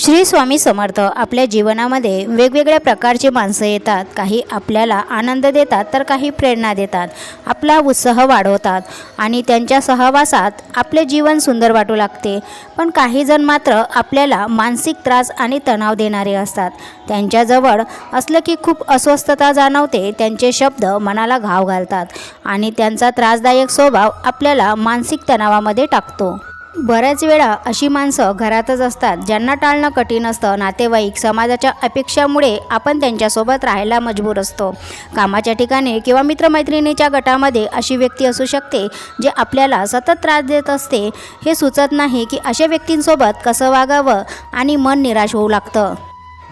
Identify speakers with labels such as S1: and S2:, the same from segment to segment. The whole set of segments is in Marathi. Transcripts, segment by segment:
S1: श्री स्वामी समर्थ आपल्या जीवनामध्ये वेगवेगळ्या प्रकारची माणसं येतात. काही आपल्याला आनंद देतात तर काही प्रेरणा देतात. आपला उत्साह वाढवतात आणि त्यांच्या सहवासात आपले जीवन सुंदर वाटू लागते. पण काही जण मात्र आपल्याला मानसिक त्रास आणि तणाव देणारे असतात. त्यांच्याजवळ असलं की खूप अस्वस्थता जाणवते त्यांचे शब्द मनाला घाव घालतात आणि त्यांचा त्रासदायक स्वभाव आपल्याला मानसिक तणावामध्ये टाकतो. बऱ्याच वेळा अशी माणसं घरातच असतात ज्यांना टाळणं कठीण असतं. नातेवाईक समाजाच्या अपेक्षामुळे आपण त्यांच्यासोबत राहायला मजबूर असतो. कामाच्या ठिकाणी किंवा मित्रमैत्रिणीच्या गटामध्ये अशी व्यक्ती असू शकते जे आपल्याला सतत त्रास देत असते. हे सुचत नाही की अशा व्यक्तींसोबत कसं वागावं आणि मन निराश होऊ लागतं.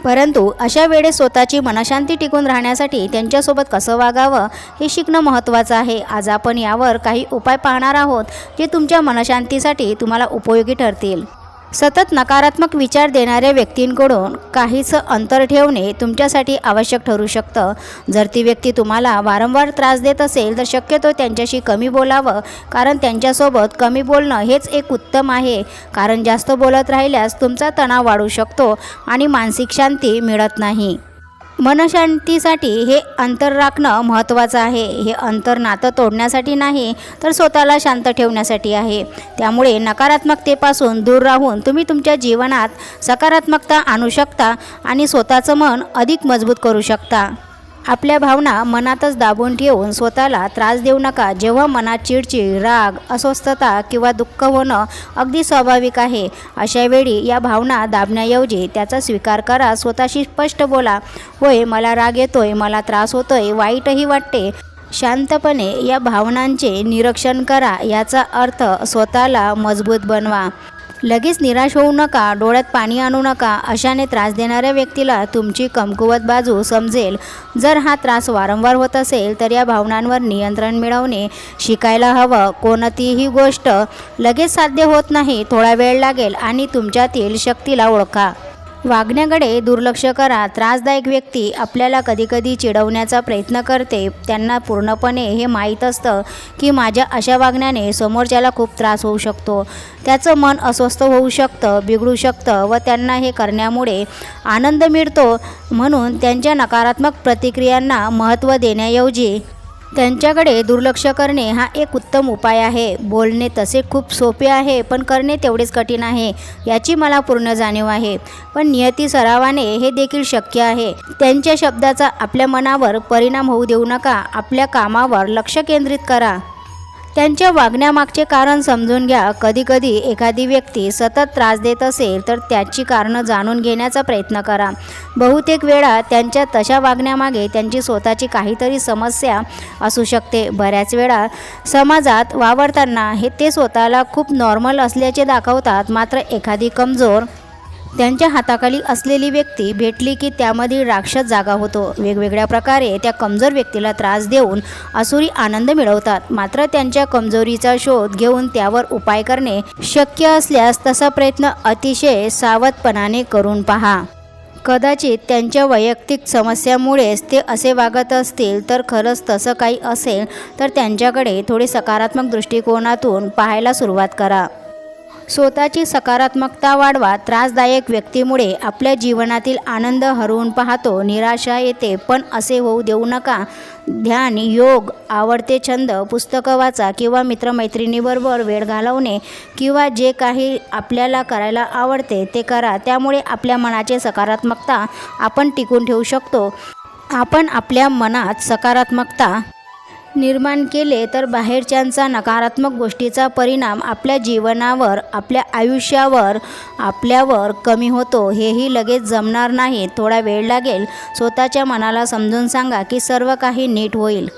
S1: परंतु अशा वेळेस स्वतःची मनशांती टिकून राहण्यासाठी त्यांच्यासोबत कसं वागावं हे शिकणं महत्त्वाचं आहे. आज आपण यावर काही उपाय पाहणार आहोत जे तुमच्या मनशांतीसाठी तुम्हाला उपयोगी ठरतील. सतत नकारात्मक विचार देणाऱ्या व्यक्तींकडून काहीचं अंतर ठेवणे तुमच्यासाठी आवश्यक ठरू शकतं. जर ती व्यक्ती तुम्हाला वारंवार त्रास देत असेल तर शक्यतो त्यांच्याशी कमी बोलावं कारण त्यांच्यासोबत कमी बोलणं हेच एक उत्तम आहे. कारण जास्त बोलत राहिल्यास तुमचा तणाव वाढू शकतो आणि मानसिक शांती मिळत नाही. मनशांतीसाठी हे अंतर राखणं महत्त्वाचं आहे. हे अंतर नातं तोडण्यासाठी नाही तर स्वतःला शांत ठेवण्यासाठी आहे. त्यामुळे नकारात्मकतेपासून दूर राहून तुम्ही तुमच्या जीवनात सकारात्मकता आणू शकता आणि स्वतःचं मन अधिक मजबूत करू शकता. आपल्या भावना मनातच दाबून ठेवून स्वतःला त्रास देऊ नका. जेव्हा मनात चिडचिड राग अस्वस्थता किंवा दुःख होणं अगदी स्वाभाविक आहे अशा वेळी या भावना दाबण्याऐवजी त्याचा स्वीकार करा. स्वतःशी स्पष्ट बोला. होय मला राग येतोय मला त्रास होतोय वाईटही वाटते. शांतपणे या भावनांचे निरीक्षण करा. याचा अर्थ स्वतःला मजबूत बनवा. लगेच निराश होऊ नका डोळ्यात पाणी आणू नका अशाने त्रास देणाऱ्या व्यक्तीला तुमची कमकुवत बाजू समजेल. जर हा त्रास वारंवार होत असेल तर या भावनांवर नियंत्रण मिळवणे शिकायला हवं. कोणतीही गोष्ट लगेच साध्य होत नाही थोडा वेळ लागेल आणि तुमच्यातील शक्तीला ओळखा. वागण्याकडे दुर्लक्ष करा. त्रासदायक व्यक्ती आपल्याला कधीकधी चिडवण्याचा प्रयत्न करते. त्यांना पूर्णपणे हे माहीत असतं की माझ्या अशा वागण्याने समोरच्याला खूप त्रास होऊ शकतो. त्याचं मन अस्वस्थ होऊ शकतं बिघडू शकतं व त्यांना हे करण्यामुळे आनंद मिळतो. म्हणून त्यांच्या नकारात्मक प्रतिक्रियांना महत्त्व देण्याऐवजी त्यांच्याकडे दुर्लक्ष करणे हा एक उत्तम उपाय आहे. बोलणे तसे खूप सोपे आहे पण करणे तेवढेच कठीण आहे याची मला पूर्ण जाणीव आहे. पण नियती सरावाने हे देखील शक्य आहे. त्यांच्या शब्दाचा आपल्या मनावर परिणाम होऊ देऊ नका आपल्या कामावर लक्ष केंद्रित करा. त्यांच्या वागण्यामागचे कारण समजून घ्या. कधीकधी एखादी व्यक्ती सतत त्रास देत असेल तर त्याची कारणं जाणून घेण्याचा प्रयत्न करा. बहुतेक वेळा त्यांच्या तशा वागण्यामागे त्यांची स्वतःची काहीतरी समस्या असू शकते. बऱ्याच वेळा समाजात वावरताना हे ते स्वतःला खूप नॉर्मल असल्याचे दाखवतात. मात्र एखादी कमजोर त्यांच्या हाताखाली असलेली व्यक्ती भेटली की त्यामधील राक्षस जागा होतो. वेगवेगळ्या प्रकारे त्या कमजोर व्यक्तीला त्रास देऊन असुरी आनंद मिळवतात. मात्र त्यांच्या कमजोरीचा शोध घेऊन त्यावर उपाय करणे शक्य असल्यास तसा प्रयत्न अतिशय सावधपणाने करून पहा. कदाचित त्यांच्या वैयक्तिक समस्यामुळेच ते असे वागत असतील तर खरंच तसं काही असेल तर त्यांच्याकडे थोडे सकारात्मक दृष्टिकोनातून पाहायला सुरुवात करा. स्वतःची सकारात्मकता वाढवा त्रासदायक व्यक्तीमुळे आपल्या जीवनातील आनंद हरवून पाहतो निराशा येते पण असे होऊ देऊ नका. ध्यान योग आवडते छंद पुस्तकं वाचा किंवा मित्रमैत्रिणीबरोबर वेळ घालवणे किंवा जे काही आपल्याला करायला आवडते ते करा. त्यामुळे आपल्या मनाचे सकारात्मकता आपण टिकून ठेवू शकतो. आपण आपल्या मनात सकारात्मकता निर्माण केले तर बाहेरच्यांचा नकारात्मक गोष्टीचा परिणाम आपल्या जीवनावर आपल्या आयुष्यावर आपल्यावर कमी होतो. हेही लगेच जमणार नाही. थोडा वेळ लागेल. स्वतःच्या मनाला समजून सांगा की सर्व काही नीट होईल.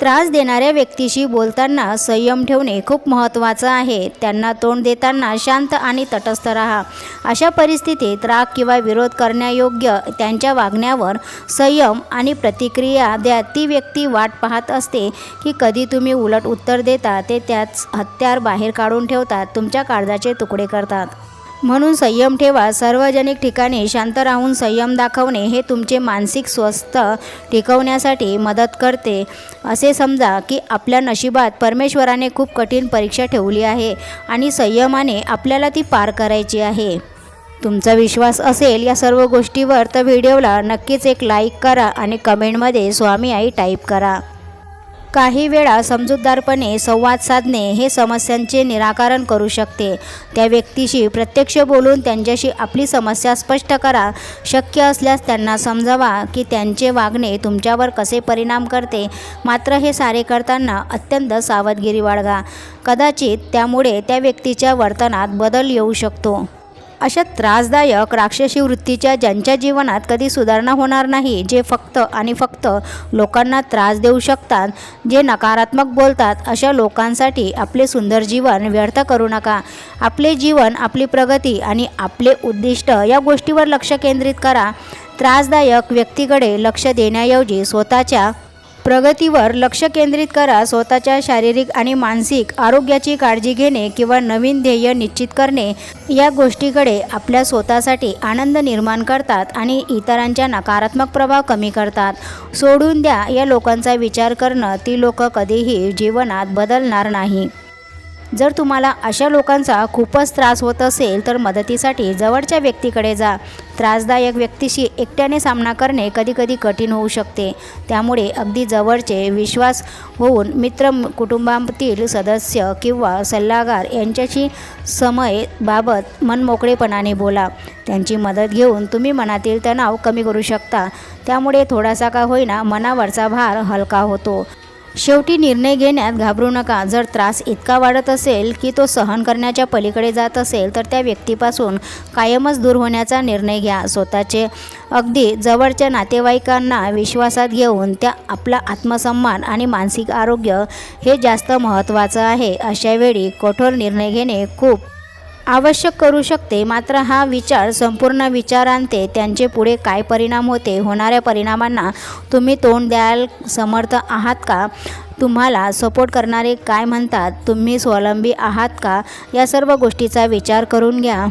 S1: त्रास देणाऱ्या व्यक्तीशी बोलताना संयम ठेवणे खूप महत्त्वाचं आहे. त्यांना तोंड देताना शांत आणि तटस्थ राहा. अशा परिस्थितीत राग किंवा विरोध करण्यायोग्य त्यांच्या वागण्यावर संयम आणि प्रतिक्रिया द्या. ती व्यक्ती वाट पाहत असते की कधी तुम्ही उलट उत्तर देता ते त्याच हत्यार बाहेर काढून ठेवतात तुमच्या काळजाचे तुकडे करतात. म्हणून संयम ठेवा. सार्वजनिक ठिकाणी शांत राहून संयम दाखवणे हे तुमचे मानसिक स्वस्थ टिकवण्यासाठी मदत करते. असे समजा की आपल्या नशिबात परमेश्वराने खूप कठीण परीक्षा ठेवली आहे आणि संयमाने आपल्याला ती पार करायची आहे. तुमचा विश्वास असेल या सर्व गोष्टीवर तर व्हिडिओला नक्कीच एक लाईक करा आणि कमेंटमध्ये स्वामी आई टाईप करा. काही वेळा समजूतदारपणे संवाद साधणे हे समस्यांचे निराकरण करू शकते. त्या व्यक्तीशी प्रत्यक्ष बोलून त्यांच्याशी आपली समस्या स्पष्ट करा. शक्य असल्यास त्यांना समजावा की त्यांचे वागणे तुमच्यावर कसे परिणाम करते. मात्र हे सारे करताना अत्यंत सावधगिरी बाळगा. कदाचित त्यामुळे त्या व्यक्तीच्या वर्तनात बदल येऊ शकतो. अशा त्रासदायक राक्षसी वृत्तीच्या ज्यांच्या जीवनात कधी सुधारणा होणार नाही जे फक्त आणि फक्त लोकांना त्रास देऊ शकतात जे नकारात्मक बोलतात अशा लोकांसाठी आपले सुंदर जीवन व्यर्थ करू नका. आपले जीवन आपली प्रगती आणि आपले उद्दिष्ट या गोष्टीवर लक्ष केंद्रित करा. त्रासदायक व्यक्तीकडे लक्ष देण्याऐवजी स्वतःच्या प्रगतीवर लक्ष केंद्रित करा स्वतःच्या शारीरिक आणि मानसिक आरोग्याची काळजी घेणे किंवा नवीन ध्येय निश्चित करणे या गोष्टीकडे आपल्या स्वतःसाठी आनंद निर्माण करतात आणि इतरांच्या नकारात्मक प्रभाव कमी करतात. सोडून द्या या लोकांचा विचार करणं ती लोकं कधीही जीवनात बदलणार नाही. जर तुम्हाला अशा लोकांचा खूपच त्रास होत असेल तर मदतीसाठी जवळच्या व्यक्तीकडे जा. त्रासदायक व्यक्तीशी एकट्याने सामना करणे कधीकधी कठीण होऊ शकते. त्यामुळे अगदी जवळचे विश्वास होऊन मित्र कुटुंबातील सदस्य किंवा सल्लागार यांच्याशी समय बाबत मनमोकळेपणाने बोला. त्यांची मदत घेऊन तुम्ही मनातील तणाव कमी करू शकता. त्यामुळे थोडासा का होईना मनावरचा भार हलका होतो. शेवटी निर्णय घेण्यात घाबरू नका. जर त्रास इतका वाढत असेल की तो सहन करण्याच्या पलीकडे जात असेल तर त्या व्यक्तीपासून कायमच दूर होण्याचा निर्णय घ्या. स्वतःचे अगदी जवळच्या नातेवाईकांना विश्वासात घेऊन त्या आपला आत्मसन्मान आणि मानसिक आरोग्य हे जास्त महत्त्वाचं आहे. अशावेळी कठोर निर्णय घेणे खूप आवश्यक करू शकते. मात्र हा विचार संपूर्ण विचारांते त्यांचे पुढे काय परिणाम होते होणाऱ्या परिणामांना तुम्ही तोंड द्याल समर्थ आहात का? तुम्हाला सपोर्ट करणारे काय म्हणतात? तुम्ही स्वावलंबी आहात का? या सर्व गोष्टीचा विचार करून घ्या.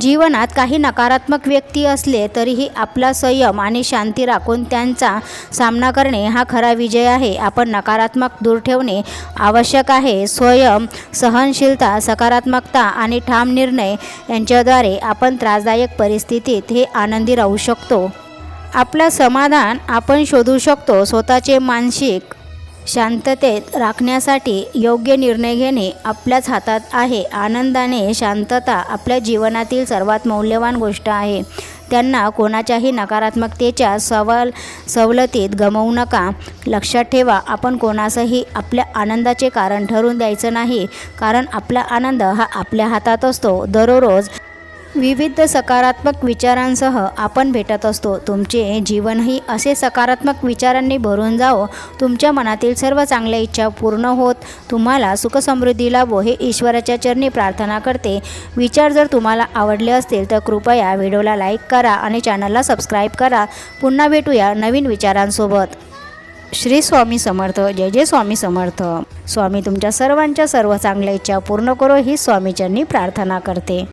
S1: जीवनात काही नकारात्मक व्यक्ती असले तरीही आपला संयम आणि शांती राखून त्यांचा सामना करणे हा खरा विजय आहे. आपण नकारात्मक दूर ठेवणे आवश्यक आहे. स्वयं सहनशीलता सकारात्मकता आणि ठाम निर्णय यांच्याद्वारे आपण त्रासदायक परिस्थितीत हे आनंदी राहू शकतो. आपलं समाधान आपण शोधू शकतो. स्वतःचे मानसिक शांततेत राखण्यासाठी योग्य निर्णय घेणे आपल्याच हातात आहे. आनंदाने शांतता आपल्या जीवनातील सर्वात मौल्यवान गोष्ट आहे. त्यांना कोणाच्याही नकारात्मकतेच्या सवल सवलतीत गमवू नका. लक्षात ठेवा आपण कोणासही आपल्या आनंदाचे कारण ठरवून द्यायचं नाही. कारण आपला आनंद हा आपल्या हातात असतो. दररोज विविध सकारात्मक विचारांसह आपण भेटत असतो. तुमचे जीवनही असे सकारात्मक विचारांनी भरून जावो. तुमच्या मनातील सर्व चांगल्या इच्छा पूर्ण होत. तुम्हाला सुखसमृद्धी लाभो हे ईश्वराच्या चरणी प्रार्थना करते. विचार जर तुम्हाला आवडले असतील तर कृपया व्हिडिओला लाईक करा आणि चॅनलला सबस्क्राईब करा. पुन्हा भेटूया नवीन विचारांसोबत. श्री स्वामी समर्थ. जय जय स्वामी समर्थ. स्वामी तुमच्या सर्वांच्या सर्व चांगल्या इच्छा पूर्ण करो ही स्वामीचरणी प्रार्थना करते.